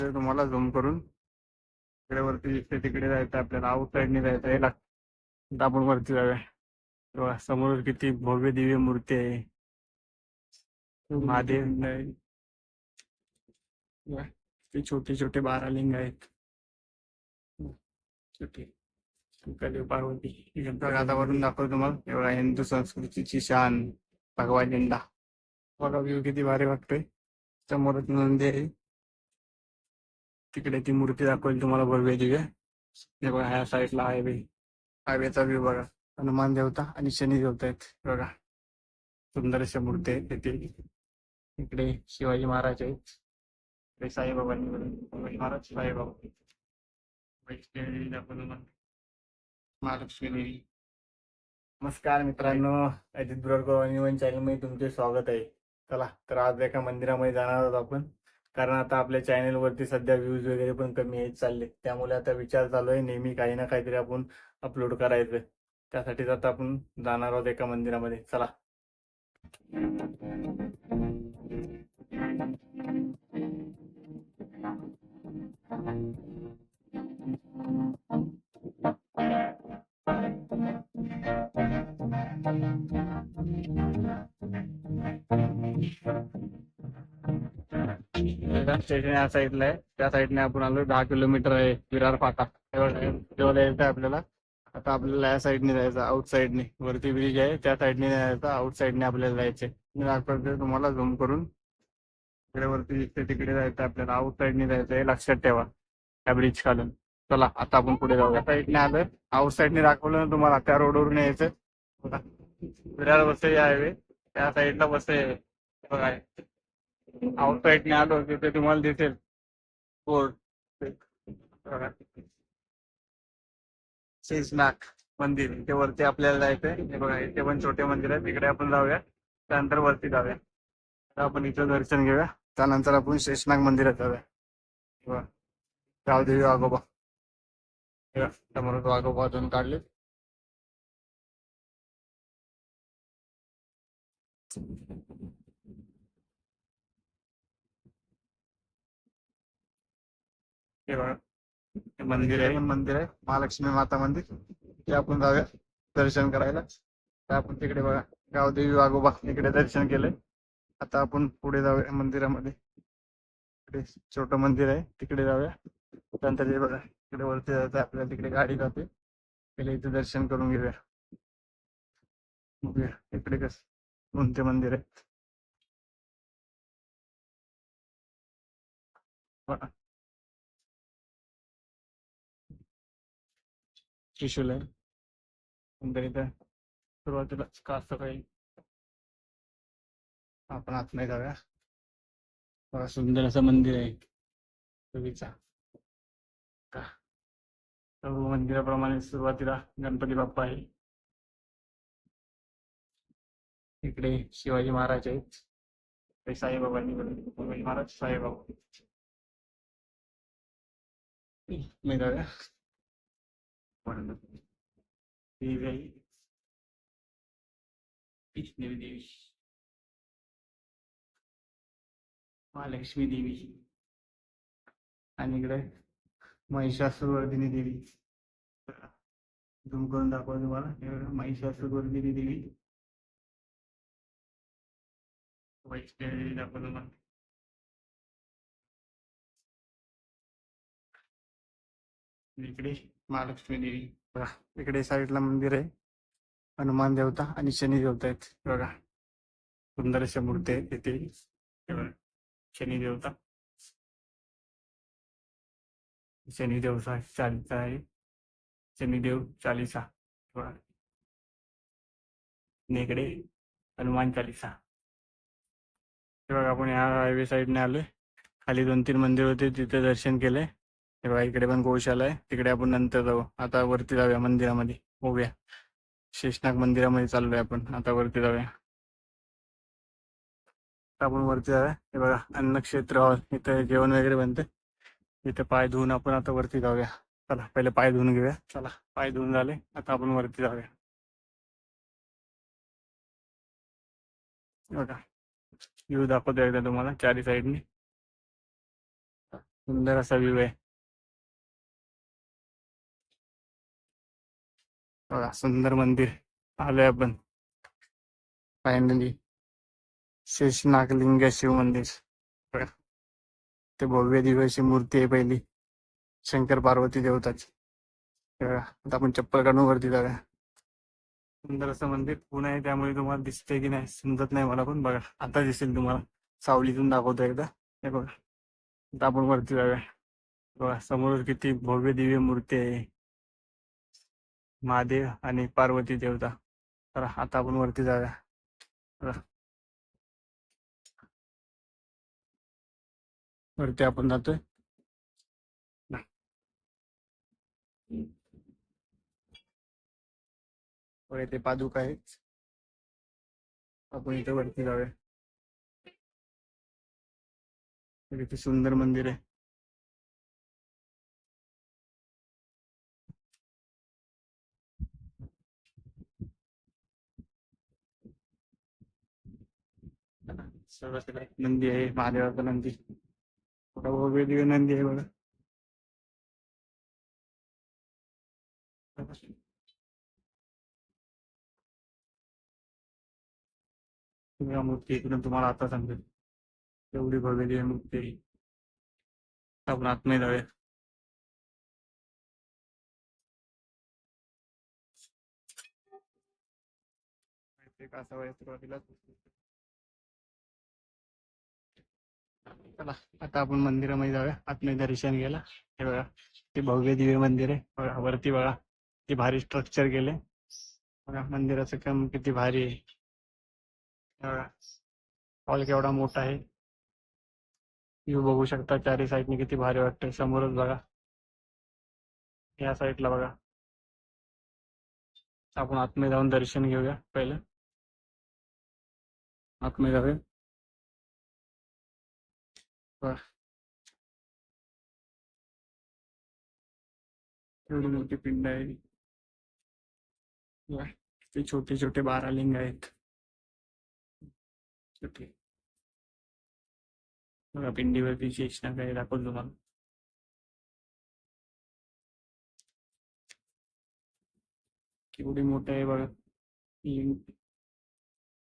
तुम्हाला झूम करून इकडे वरती दिसते तिकडे जायचं आपल्याला आउट साईडने जायचं आहे लागतं आपण वरती जाऊया. समोर किती भव्य दिव्य मूर्ती आहे. महादेव आहे. ते छोटे छोटे बारा लिंग आहेत. छोटे. पार्वती. गातावरून दाखवतो तुम्हाला. एवढा हिंदू संस्कृतीची शान. भगवा झेंडा. बघा व्ह्यू किती भारी वाटतोय. समोरच नंदी आहे. तिकडे ती मूर्ती दाखवली तुम्हाला भव्य दिव्य हे बघा ह्या साईडला हायवे हायवेचा व्ह्यू बघा. हनुमान देवता आणि शनी देवता आहेत. बघा. सुंदर अशा मूर्ती आहेत तेथील इकडे शिवाजी महाराज आहेत. इकडे साईबाबांनी शिवाजी महाराज साईबाबा. वैष्णवी देवी महालक्ष्मी देवी. नमस्कार मित्रांनो. अजित ब्रोडकर वन चॅनलमध्ये तुमचे स्वागत आहे. चला तर आज एका मंदिरामध्ये जाणार आहोत आपण. कारण आता आपल्या चॅनेलवरती सध्या व्ह्यूज वगैरे पण कमी येत चालले. त्यामुळे आता विचार चालू आहे नेहमी काही ना काहीतरी आपण अपलोड करायचं. त्यासाठीच आता आपण जाणार आहोत एका मंदिरामध्ये. चला. स्टेशन या साईडला आहे. त्या साईडने आपण आलो. दहा किलोमीटर आहे विरार फाटा. तेवढं यायचं आपल्याला. आता आपल्याला या साईडने जायचं आउट साईडने वरती ब्रिज आहे. त्या साईडने जायचं आउट साईडने आपल्याला जायचे मी दाखवते तुम्हाला. झूम करून. तिकडे वरती दिसते तिकडे जायचं आपल्याला. आउट साईडने जायचं हे लक्षात ठेवा. त्या ब्रिज खालून. चला आता आपण पुढे जाऊया. साईडने आलं आउट साईडने दाखवलं ना तुम्हाला. त्या रोडवरून यायचं विरार बसे हायवे त्या साईडला बस आहे बघा. आउट साईडने आलो तिथे तुम्हाला दिसेल. बोर्ड बघा शेषनाग मंदिर. इथे वरती आपल्याला जायचंय. हे बघा इथे पण छोटे मंदिर आहे तिकडे आपण जाऊया. त्यानंतर वरती जाऊया. आपण इथं दर्शन घेऊया. त्यानंतर आपण शेषनाग मंदिरात जाऊया. जाऊ बघा. गावदेवी समोर अजून काढले हे मंदिर आहे. मंदिर आहे. महालक्ष्मी माता मंदिर. ते आपण जाऊया दर्शन करायला. तर आपण तिकडे बघा. गावदेवी वाघोबा इकडे दर्शन केलंय. आता आपण पुढे जाऊया मंदिरामध्ये. इकडे छोटं मंदिर आहे. तिकडे जाऊया. नंतर हे बघा. इकडे वरती जायचं आपल्याला तिकडे गाडी जाते. पहिले इथे दर्शन करून घेऊया. बघूया. इकडे कस कोणते मंदिर आहे. त्रिशूल आहे नंतर इथं सुरुवातीला कास्त काही आपण आत नाही जाऊया. बघा सुंदर असं मंदिर आहे. देवीचा का? सर्व मंदिराप्रमाणे सुरुवातीला गणपती बाप्पा आहे. इकडे शिवाजी महाराज आहेत. साईबाबांनी शिवाजी महाराज साईबाबा. मी जाऊया. देवी महालक्ष्मी देवी आणि इकडे महिषासुरवर्धिनी देवी झूम करून दाखवा तुम्हाला महिषासुरवर्धिनी देवी वैष्णवी देवी दाखवा तुम्हाला इकडे महालक्ष्मी देवी. बघा इकडे साईडला मंदिर आहे. हनुमान देवता आणि शनी देवता आहेत. बघा सुंदर अशा मूर्ती आहेत तिथे. शनी देवता. शनी देवसा चालिसा आहे. शनिदेव चालिसा. बघा. इकडे हनुमान चालिसा. हे बघा आपण ह्या हायवे साईडने आलोय. खाली दोन तीन मंदिर होते तिथे दर्शन केलंय. हे बघा इकडे पण गोशाला आहे. तिकडे आपण नंतर जाऊ. आता वरती जाऊया मंदिरामध्ये. होऊया शेषनाग मंदिरामध्ये चाललोय आपण. आता वरती जाऊया. आपण वरती जाऊया. हे बघा अन्नक्षेत्र हॉल. इथे जेवण वगैरे बनते इथे पाय धुवून आपण आता वरती जाऊया. चला पहिले पाय धुवून घेऊया. चला पाय धुवून झाले. आता आपण वरती जाऊया. बघा. व्ह्यू दाखवतो एकदा तुम्हाला. चारी साईडनी सुंदर असा व्ह्यू आहे. बघा सुंदर मंदिर आलोय आपण. फायनली शेषनागलिंग शिव मंदिर. ते भव्य दिव्याची मूर्ती आहे पहिली. शंकर पार्वती देवताची. आता आपण चप्पल काढून वरती जाऊया. सुंदर असं मंदिर पुणे आहे त्यामुळे तुम्हाला दिसतंय की नाही समजत नाही मला पण. बघा आता दिसेल तुम्हाला. सावलीतून दाखवतो एकदा. हे बघा आता आपण वरती जाऊया. बघा समोर किती भव्य दिव्य मूर्ती आहे. महादेव आणि पार्वती देवता. तर आता आपण वरती जाऊया. वरती आपण जातोय. ते पादुका आहेत. आपण इथे वरती जाऊया. किती सुंदर मंदिर आहे. सर्वात एक नंदी आहे महादेवाचा नंदी. बघा भव्य नंदी आहे बघा. मूर्ती इकडून तुम्हाला आता सांगेल एवढी भव्य दिव्य मूर्ती. आपण आत नाही जाऊया. ते कसं आहे सुरुवातीला चला आता आपण मंदिरामध्ये जाऊया. आत्मे दर्शन घ्यायला. हे बघा ते भव्य दिव्य मंदिर आहे. बघा वरती बघा किती भारी स्ट्रक्चर गेले बघा मंदिराचं काम किती भारी आहे. बघा हॉल केवढा मोठा आहे. व्ह्यू बघू शकता चारी साईडने किती भारी वाटतंय. समोरच बघा. या साईडला बघा. आपण आतमध्ये जाऊन दर्शन घेऊया पहिलं. आतमध्ये जाऊया. एवढे एवढी मोठी पिंड आहे ते छोटे छोटे बारा लिंग आहेत छोटे बघा विशेष शेषनाग काही दाखवतो तुम्हाला केवढी मोठं आहे बघा लिंग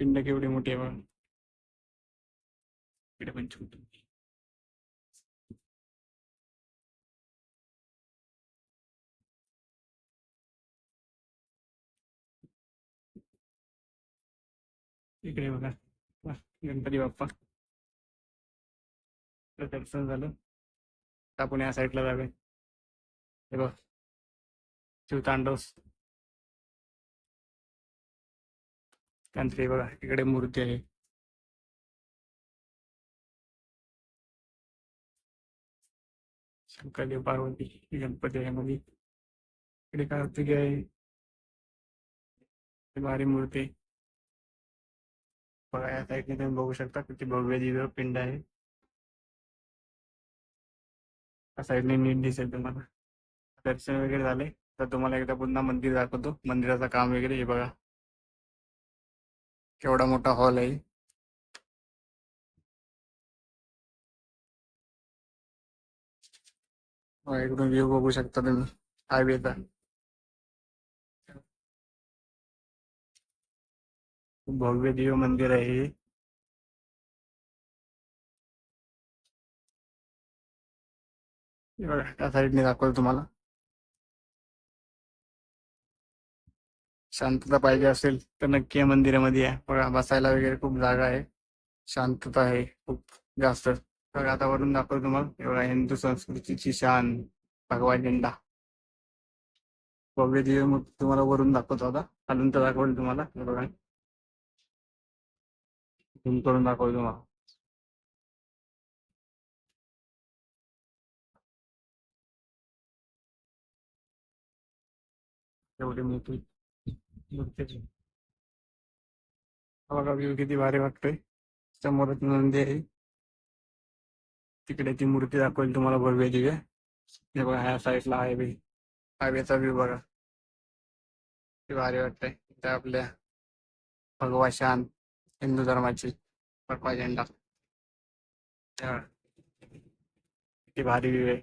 पिंड केवढी मोठी आहे बघा इकडे पण छोटी इकडे बघा. गणपती बाप्पा. दर्शन झालं. आता आपण या साईडला जावे हे बघ. शिवतांडव त्यानंतर बघा इकडे मूर्ती आहे. शंकरदेव पार्वती गणपती आहे मध्ये इकडे कार्तिकी आहे? भारी मूर्ती बघा या साईडने तुम्ही बघू शकता किती भव्य दिव्य पिंड आहे. त्या साईडने नीट दिसेल तुम्हाला. दर्शन वगैरे झाले तर तुम्हाला एकदा पुन्हा मंदिर दाखवतो. मंदिराचं काम वगैरे हे बघा. केवढा मोठा हॉल आहे. इकडून व्ह्यू बघू शकता तुम्ही. हायवेचा. भव्य देव मंदिर आहे त्या साईडने दाखवलं तुम्हाला. शांतता पाहिजे असेल तर नक्की या मंदिरामध्ये या. बघा बसायला वगैरे खूप जागा आहे. शांतता आहे खूप जास्त. बघा आता वरून दाखवतो तुम्हाला. एवढा हिंदू संस्कृतीची शान भगवा झेंडा. भव्य देव मूर्ती तुम्हाला वरून दाखवतो आता. खालून तर दाखवलं तुम्हाला. बघा. झूम करून दाखवतो तुम्हाला एवढी मोठी मूर्ती बघा व्ह्यू किती भारी वाटतोय. समोरच नंदी आहे. तिकडे ती मूर्ती दाखवेल तुम्हाला भव्य दिव्य हे बघा ह्या साईडला हायवे हायवेचा व्ह्यू बघा. किती भारी वाटतंय. इथे आपल्या भगवा शान हिंदू धर्माची भगवा झेंडा किती भारी व्ह्यू आहे.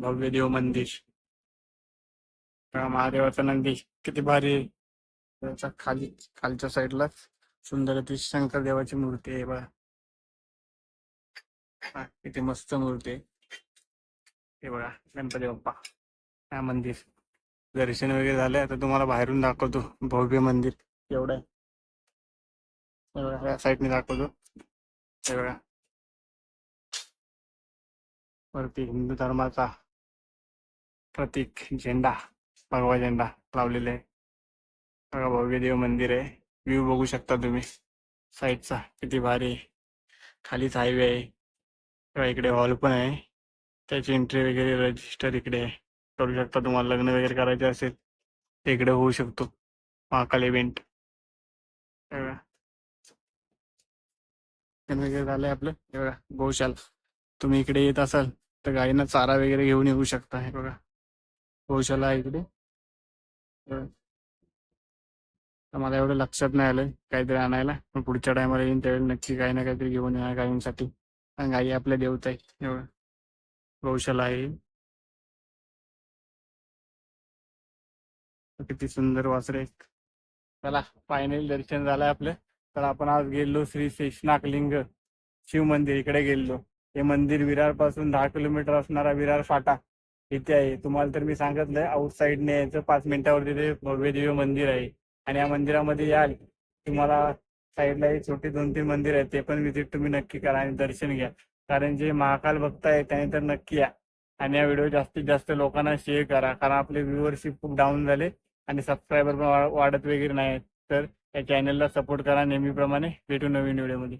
भव्य देव मंदिर. महादेवाचं महादेवाचा नंदी. किती भारी त्याच्याखाली खालच्या साईडला सुंदर ती शंकर देवाची मूर्ती आहे बघा. किती मस्त मूर्ती आहे. हे बघा गणपती बाप्पा. हा मंदिर. दर्शन वगैरे झालंय आता तुम्हाला बाहेरून दाखवतो भव्य मंदिर. एवढं आहे. या साईडने दाखवतो. हे वरती हिंदू धर्माचा प्रतीक झेंडा भगवा झेंडा लावलेला आहे. बघा भव्य देव मंदिर आहे. व्ह्यू बघू शकता तुम्ही. साईडचा किती भारी आहे. खालीच हायवे आहे. किंवा इकडे हॉल पण आहे. त्याची एंट्री वगैरे रजिस्टर इकडे आहे. करू शकता. तुम्हाला लग्न वगैरे करायचे असेल तिकडे इकडे होऊ शकतो. महाकाल इव्हेंट वगैरे झालंय आपलं. हे बघा गौशाला. तुम्ही इकडे येत असाल तर गायींना चारा वगैरे घेऊन येऊ शकता. हे बघा. गौशाला आहे इकडे. मला एवढं लक्षात नाही आलं काहीतरी आणायला. पण पुढच्या टायमाला येईन त्यावेळी नक्की काही ना काहीतरी घेऊन येणार गायींसाठी आणि गायी आपल्या देवता आहेत हे गौशाला आहे. किती सुंदर वासरे आहेत. चला फायनल दर्शन झालंय आपलं. तर आपण आज गेलो श्री शेषनाग लिंग शिव मंदिर इकडे गेलो. हे मंदिर विरारपासून दहा किलोमीटर असणारा विरार फाटा इथे आहे. तुम्हाला तर मी सांगितलंय आउट साईडने यायचं पाच मिनिटावर तिथे भव्य दिव्य मंदिर आहे. आणि या मंदिरामध्ये याल तुम्हाला साईडला हे छोटे दोन तीन मंदिर आहेत ते पण विजिट तुम्ही नक्की करा आणि दर्शन घ्या. कारण जे महाकाल भक्त आहे त्याने तर नक्की या. आणि या व्हिडिओ जास्तीत जास्त लोकांना शेअर करा. कारण आपले व्ह्युअरशिप खूप डाऊन झाले. आणि सबस्क्रायबर पण वाढत वगैरे नाही तर या चॅनलला सपोर्ट करा नेहमीप्रमाणे. भेटू नवीन व्हिडिओमध्ये